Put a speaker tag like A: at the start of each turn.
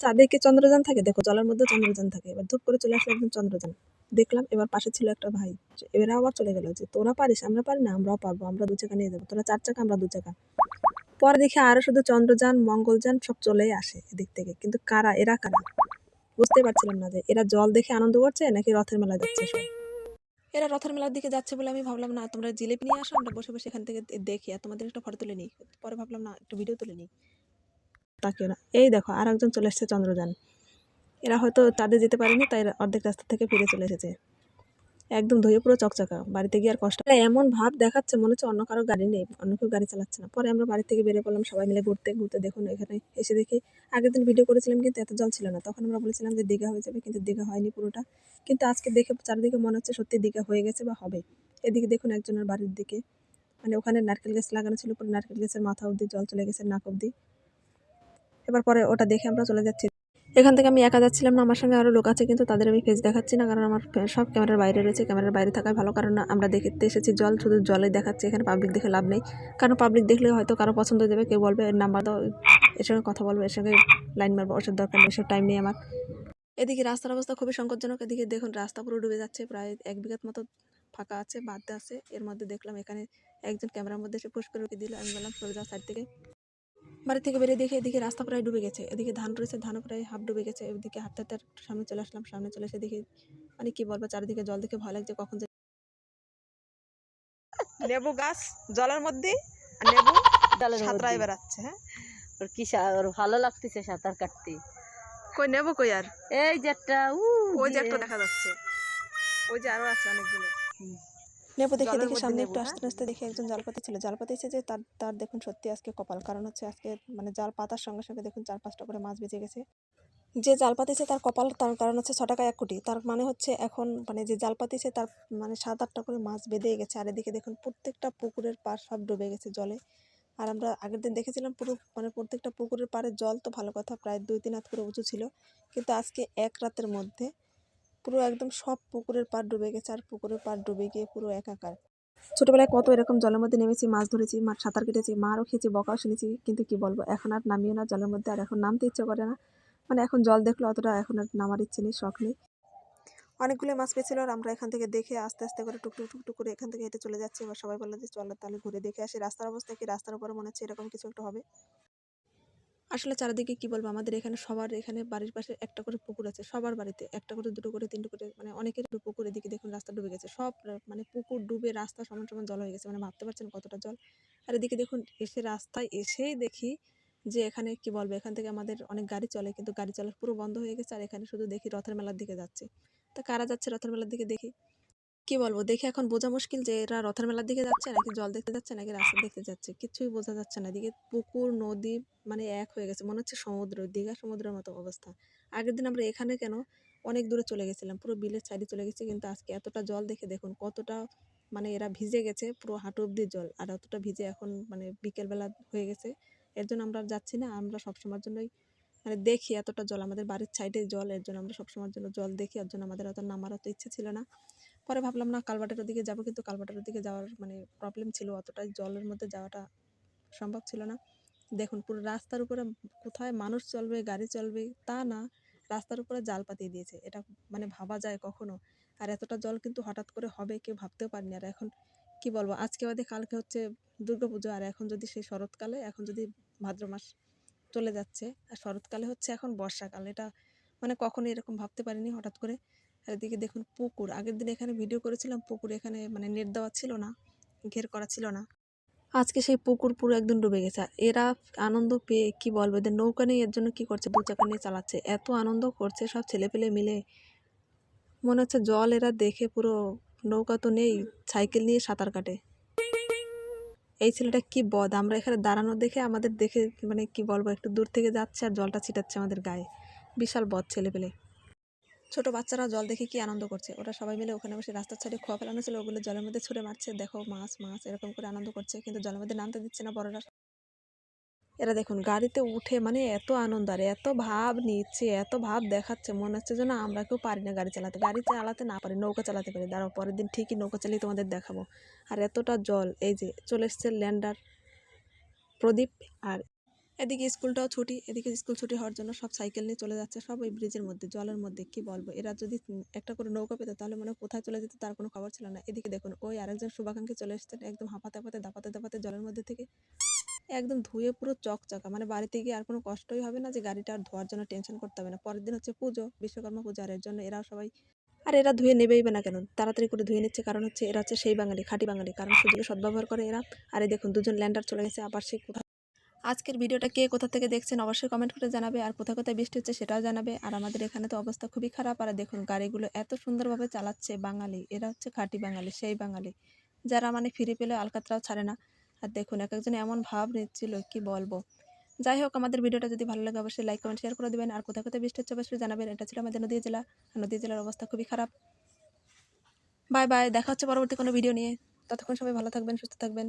A: চাঁদে কি চন্দ্রযান থাকে, দেখো জলের মধ্যে চন্দ্রযান থাকে। এবার ধূপ করে চলে আসলো একদম চন্দ্রযান। দেখলাম এবার পাশে ছিল একটা ভাই। এরা আবার চলে গেল যে, তোরা পারিস? আমরা পারি না, আমরাও পারব, আমরা দু চাকা নিয়ে যাব। তোরা চার চাকা, আমরা দু চাকা। পরে দেখি আরও শুধু চন্দ্রযান, মঙ্গলযান, সব চলেই আসে এদিক থেকে। কিন্তু কারা, এরা কারা? বুঝতে পারছিলাম না যে, এরা জল দেখে আনন্দ করছে নাকি রথের মেলা যাচ্ছে সব? এরা রথের মেলার দিকে যাচ্ছে বলে আমি ভাবলাম, না, তোমরা জিলেপি নিয়ে আসো, আমরা বসে বসে এখান থেকে দেখি, আর তোমাদের একটা ফটো তুলে নিই। পরে ভাবলাম, না, একটু ভিডিও তুলে নিই। তাকে না। এই দেখো আর একজন চলে এসেছে চন্দ্রযান। এরা হয়তো তাদের যেতে পারেনি, তাই অর্ধেক রাস্তা থেকে ফিরে চলে এসেছে। একদম ধুয়ে পুরো চকচকা। বাড়িতে গিয়ে আর কষ্ট এমন ভাব দেখাচ্ছে মনে হচ্ছে অন্য কারও গাড়ি নেই, অন্য কেউ গাড়ি চালাচ্ছে না। পরে আমরা বাড়ি থেকে বেরিয়ে পড়লাম, সবাই মিলে ঘুরতে ঘুরতে দেখুন এখানে এসে দেখি। আগের দিন ভিডিও করেছিলাম কিন্তু এত জল ছিল না। তখন আমরা বলেছিলাম যে দীঘা হয়ে যাবে, কিন্তু দীঘা হয়নি পুরোটা। কিন্তু আজকে দেখে, চারিদিকে মনে হচ্ছে সত্যি দীঘা হয়ে গেছে বা হবে। এদিকে দেখুন একজনের বাড়ির দিকে। মানে ওখানে নারকেল গাছ লাগানো ছিল, পুরো নারকেল গাছের মাথা অবধি, জল চলে গেছে নাক অবধি। এবার পরে ওটা দেখে আমরা চলে যাচ্ছি। এখান থেকে আমি একা যাচ্ছিলাম না, আমার সঙ্গে আরও লোক আছে, কিন্তু তাদের আমি ফেস দেখাচ্ছি না, কারণ আমার সব ক্যামেরার বাইরে রয়েছে ক্যামেরার বাইরে থাকাই ভালো, কারণ আমরা দেখতে এসেছি, জল শুধু জলে দেখাচ্ছি, এখানে পাবলিক দেখে লাভ নেই। কারণ পাবলিক দেখলে হয়তো কারও পছন্দ হয়ে যাবে, কেউ বলবে নাম্বার দাও, এর সঙ্গে কথা বলব, এর সঙ্গে লাইন মারবো ওসব দরকার নেই এসব টাইম নেই আমার। এদিকে রাস্তার অবস্থা খুবই সংকটজনক, এদিকে দেখুন রাস্তা পুরো ডুবে যাচ্ছে, প্রায় এক বিঘাত মতো ফাঁকা আছে বাদ আছে, এর মধ্যে দেখলাম এখানে একজন ক্যামেরার মধ্যে এসে পুশ করে দিল, আমি বললাম সরে যাও সাইড থেকে। বাড়ি থেকে বেরিয়ে দেখে এদিকে রাস্তা প্রায় ডুবে গেছে। এদিকে ধান রয়েছে ধানও প্রায় হাফ ডুবে গেছে। এদিকে হাঁটতে হাঁটতে সামনে চলে আসলাম সামনে চলে এসে দেখি মানে কি বলব চারিদিকে জল দেখে ভয় লাগছে কখন যে লেবু গাছ জলের মধ্যে লেবু
B: মধ্যে।
A: বেড়াচ্ছে হ্যাঁ?
B: ওর কি সা- ওর ভালো লাগতেছে সাঁতার কাটতে।
A: কই নেব কই আর?
B: এই যে একটা উ
A: ওই যে একটা দেখা যাচ্ছে। ওই যে আরও আছে অনেকগুলো। নেবু দেখে দেখে সামনে একটু
B: হ্যাঁ?
A: আস্তে আস্তে দেখে একজন জলপাতি ছিল। জলপাতি এসে যে তার তার দেখুন সত্যি আজকে কপাল। কারণ হচ্ছে আজকে মানে জাল পাতার সঙ্গে সঙ্গে দেখুন চার পাঁচটা করে মাছ বেঁচে গেছে। যে জাল পাতিছে তার কপাল তার কারণ হচ্ছে ছ টাকা এক কোটি। তার মানে হচ্ছে এখন মানে যে জাল পাতিছে তার মানে সাত আটটা করে মাছ বেঁধেই গেছে। আর এদিকে দেখুন প্রত্যেকটা পুকুরের পার সব ডুবে গেছে জলে। আর আমরা আগের দিন দেখেছিলাম পুরো মানে প্রত্যেকটা পুকুরের পাড়ে জল তো ভালো কথা প্রায় দুই তিন হাত করে উঁচু ছিল। কিন্তু আজকে এক রাতের মধ্যে পুরো একদম সব পুকুরের পাড় ডুবে গেছে, আর পুকুরের পাড় ডুবে গিয়ে পুরো একাকার। ছোটবেলায় কত এরকম জলের মধ্যে নেমেছি, মাছ ধরেছি মাছ সাঁতার কেটেছি, মারও খেয়েছি, বকাও শুনেছি, কিন্তু কি বলব, এখন আর নামিও না জলের মধ্যে, আর এখন নামতে ইচ্ছে করে না। মানে এখন জল দেখলে অতটা, এখন আর নামার ইচ্ছে নেই, শখ নেই। অনেকগুলো মাছ পেয়েছিল, আর আমরা এখান থেকে দেখে আস্তে আস্তে করে টুকটুক টুকটুক করে এখান থেকে হেঁটে চলে যাচ্ছি। এবার সবাই বলল যে চলো তাহলে ঘুরে দেখে আসি, রাস্তার অবস্থা কি? রাস্তার উপরে মনে হচ্ছে এরকম কিছু একটা হবে। আসলে চারিদিকে কি বলব? আমাদের এখানে সবার এখানে বাড়ির পাশে একটা করে পুকুর আছে। সবার বাড়িতে একটা করে, দুটো করে, তিনটে করে মানে অনেকের পুকুর এদিকে দেখুন রাস্তা ডুবে গেছে। সব মানে পুকুর ডুবে রাস্তা সমান সমান জল হয়ে গেছে। মানে ভাবতে পারছেন কতটা জল? আর এদিকে দেখুন এসে রাস্তায় এসেই দেখি যে এখানে কি বলব? এখান থেকে আমাদের অনেক গাড়ি চলে, কিন্তু গাড়ি চলা পুরো বন্ধ হয়ে গেছে। আর এখানে শুধু দেখি রথের মেলার দিকে যাচ্ছে। তা কারা যাচ্ছে রথের মেলার দিকে দেখি? কি বলব? দেখে এখন বোঝা মুশকিল যে এরা রথের মেলার দিকে যাচ্ছে নাকি জল দেখতে যাচ্ছে নাকি রাস্তা দেখতে যাচ্ছে। কিছুই বোঝা যাচ্ছে না। এদিকে পুকুর, নদী মানে এক হয়ে গেছে। মনে হচ্ছে সমুদ্র, দীঘা সমুদ্রের মতো অবস্থা। আগের দিন আমরা এখানে কেন অনেক দূরে চলে গেছিলাম। পুরো বিলের সাইডে চলে গেছি কিন্তু আজকে এতটা জল দেখে দেখুন, কতটা মানে এরা ভিজে গেছে পুরো হাঁটু অব্দি জল। আর অতটা ভিজে এখন মানে বিকেলবেলা হয়ে গেছে। এর জন্য আমরা যাচ্ছি না। আমরা সবসময়ের জন্যই মানে দেখি এতটা জল। আমাদের বাড়ির সাইডে জল, এর জন্য আমরা সবসময়ের জন্য জল দেখি। এর জন্য আমাদের অত নামার অত ইচ্ছে ছিল না। পরে ভাবলাম, না কালবাটার দিকে যাব। কিন্তু কালবাটার দিকে যাওয়ার মানে প্রবলেম ছিল অতটাই জলের মধ্যে যাওয়াটা সম্ভব ছিল না। দেখুন, পুরো রাস্তার উপরে কোথায় মানুষ চলবে, গাড়ি চলবে, তা না। রাস্তার উপরে জাল পাতিয়ে দিয়েছে। এটা মানে ভাবা যায় কখনো। আর এতটা জল কিন্তু হঠাৎ করে হবে, কেউ ভাবতেও পারেনি। আর এখন কি বলব, আজকে বাদে কালকে হচ্ছে দুর্গাপুজো। আর এখন যদি সেই শরৎকালে, এখন যদি ভাদ্র মাস চলে যাচ্ছে, আর শরৎকালে হচ্ছে এখন বর্ষাকাল। এটা মানে কখনো এরকম ভাবতে পারিনি হঠাৎ করে। আর এদিকে দেখুন পুকুর। আগের দিন এখানে ভিডিও করেছিলাম, পুকুর এখানে মানে নেট দেওয়া ছিল না, ঘের করা ছিল না। আজকে সেই পুকুর পুরো একদম ডুবে গেছে। এরা আনন্দ পেয়ে কি বলব, এদের নৌকা নিয়ে এর জন্য কি করছে, দু চাকা নিয়ে চালাচ্ছে, এত আনন্দ করছে সব ছেলেপেলে মিলে। মনে হচ্ছে জল এরা দেখে পুরো নৌকা তো নেই, সাইকেল নিয়ে সাঁতার কাটে। এই ছেলেটা কি বদ, আমরা এখানে দাঁড়ানো দেখে আমাদের দেখে মানে কি বলব, একটু দূর থেকে যাচ্ছে আর জলটা ছিটাচ্ছে আমাদের গায়ে। বিশাল বদ ছেলেপেলে। ছোট বাচ্চারা জল দেখে কি আনন্দ করছে? ওরা সবাই মিলে ওখানে বসে রাস্তার সাইডে খোয়া ফেলানো ছিল, ওগুলো জলের মধ্যে ছুঁড়ে মারছে। দেখো, মাছ মাছ এরকম করে আনন্দ করছে, কিন্তু জলের মধ্যে নামতে দিচ্ছে না বড়রা। এরা দেখুন, গাড়িতে উঠে মানে এত আনন্দ, আর এত ভাব নিচ্ছে, এত ভাব দেখাচ্ছে, মনে হচ্ছে যেন আমরা কেউ পারি না গাড়ি চালাতে। গাড়ি চালাতে না পারি, নৌকা চালাতে পারি। দাঁড়াও, পরের দিন ঠিকই নৌকা চালিয়ে তোমাদের দেখাবো। আর এতটা জল, এই যে চলে এসছে ল্যান্ডার প্রদীপ আর এদিকে স্কুলটাও ছুটি, এদিকে স্কুল ছুটি হওয়ার জন্য সব সাইকেল নিয়ে চলে যাচ্ছে সব ওই ব্রিজের মধ্যে, জলের মধ্যে, কি বলব? এরা যদি একটা করে নৌকা পেতো, তাহলে মনে কোথায় চলে যেত তার কোনো খবর ছিল না। এদিকে দেখুন, ওই আরেকজন শুভাকাঙ্ক্ষী চলে এসেছেন একদম হাঁপাতে হাঁপাতে, দাপাতে দাপাতে জলের মধ্যে থেকে একদম ধুয়ে পুরো চকচকা। মানে বাড়িতে গিয়ে আর কোনো কষ্টই হবে না যে গাড়িটা আর ধোয়ার জন্য টেনশন করতে হবে না। পরের দিন হচ্ছে পুজো, বিশ্বকর্মা পূজা, আর এর জন্য এরা সবাই আর এরা ধুয়ে নেবেই না কেন? তাড়াতাড়ি করে ধুয়ে নিচ্ছে, কারণ হচ্ছে এরা হচ্ছে সেই বাঙালি, খাঁটি বাঙালি। কারণ সুযোগে সদ্ব্যবহার করে এরা। আর এই দেখুন, দুজন ল্যান্ডার চলে গেছে, আবার সেই কোথাও আজকের ভিডিওটা কে কোথা থেকে দেখছেন অবশ্যই কমেন্ট করে জানাবে। আর কোথায় কোথায় বৃষ্টি হচ্ছে সেটাও জানাবে। আর আমাদের এখানে তো অবস্থা খুবই খারাপ। আর দেখুন, গাড়িগুলো এত সুন্দরভাবে চালাচ্ছে বাঙালি। এরা হচ্ছে খাঁটি বাঙালি, সেই বাঙালি। যারা মানে ফিরে পেলে আলকাতরাও ছাড়ে না। আর দেখুন, এক একজন এমন ভাব নিচ্ছিল, কি বলব? যাই হোক, আমাদের ভিডিওটা যদি ভালো লাগে, অবশ্যই লাইক কমেন্ট শেয়ার করে দেবেন। আর কোথায় কোথায় বৃষ্টি হচ্ছে অবশ্যই জানাবেন। এটা ছিল আমাদের নদীয়া জেলা। নদীয়া জেলার অবস্থা খুবই খারাপ। বাই বাই দেখা হচ্ছে পরবর্তী কোনো ভিডিও নিয়ে। ততক্ষণ সবাই ভালো থাকবেন, সুস্থ থাকবেন।